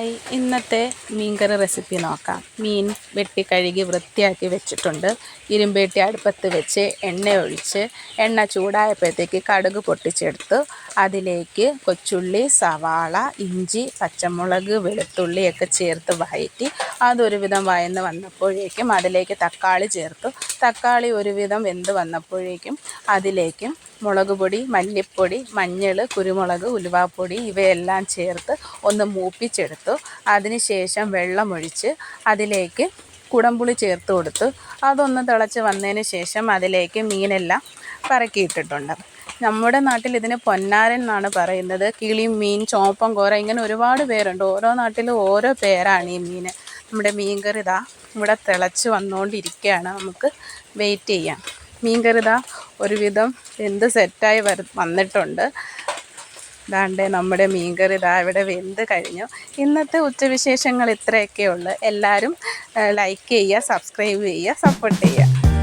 Hi. ഇന്നത്തെ മീൻകറി recipe നോക്കാം. മീൻ വെട്ടി കഴുകി വൃത്തിയാക്കി വെച്ചിട്ടുണ്ട്. ഇരുമ്പേട്ടി അടുപ്പത്ത് വെച്ച് എണ്ണ ഒഴിച്ച് എണ്ണ ചൂടായപ്പോഴത്തേക്ക് കടുക് പൊട്ടിച്ചെടുത്ത് അതിലേക്ക് കൊച്ചുള്ളി സവാള ഇഞ്ചി പച്ചമുളക് വെളുത്തുള്ളിയൊക്കെ ചേർത്ത് വഴറ്റി അതൊരുവിധം വയന്ന് വന്നപ്പോഴേക്കും അതിലേക്ക് തക്കാളി ചേർത്തു. തക്കാളി ഒരുവിധം വെന്ത് വന്നപ്പോഴേക്കും അതിലേക്ക് മുളക് പൊടി മല്ലിപ്പൊടി മഞ്ഞൾ കുരുമുളക് ഉലുവാപ്പൊടി ഇവയെല്ലാം ചേർത്ത് ഒന്ന് മൂപ്പിച്ചെടുത്തു. അതിനുശേഷം വെള്ളമൊഴിച്ച് അതിലേക്ക് കുടംപുളി ചേർത്ത് കൊടുത്തു. അതൊന്ന് തിളച്ച് വന്നതിന് ശേഷം അതിലേക്ക് മീനെല്ലാം പറക്കിയിട്ടിട്ടുണ്ട്. നമ്മുടെ നാട്ടിൽ ഇതിന് പൊന്നാരൻ എന്നാണ് പറയുന്നത്. കിളി മീൻ ചോപ്പം കോര ഇങ്ങനെ ഒരുപാട് പേരുണ്ട്. ഓരോ നാട്ടിലും ഓരോ പേരാണ് ഈ മീൻ. നമ്മുടെ മീൻകറി ഇതാ ഇവിടെ തിളച്ച് വന്നുകൊണ്ടിരിക്കുകയാണ്. നമുക്ക് വെയിറ്റ് ചെയ്യാം. മീൻകറി ഇതാ ഒരുവിധം വെന്ത് സെറ്റായി വര വന്നിട്ടുണ്ട്. ദാണ്ടേ നമ്മുടെ മീൻകറി ഇതാ ഇവിടെ വെന്ത് കഴിഞ്ഞു. ഇന്നത്തെ ഉച്ചവിശേഷങ്ങൾ ഇത്രയൊക്കെ ഉള്ളു എല്ലാവരും ലൈക്ക് ചെയ്യുക സബ്സ്ക്രൈബ് ചെയ്യുക സപ്പോർട്ട് ചെയ്യുക.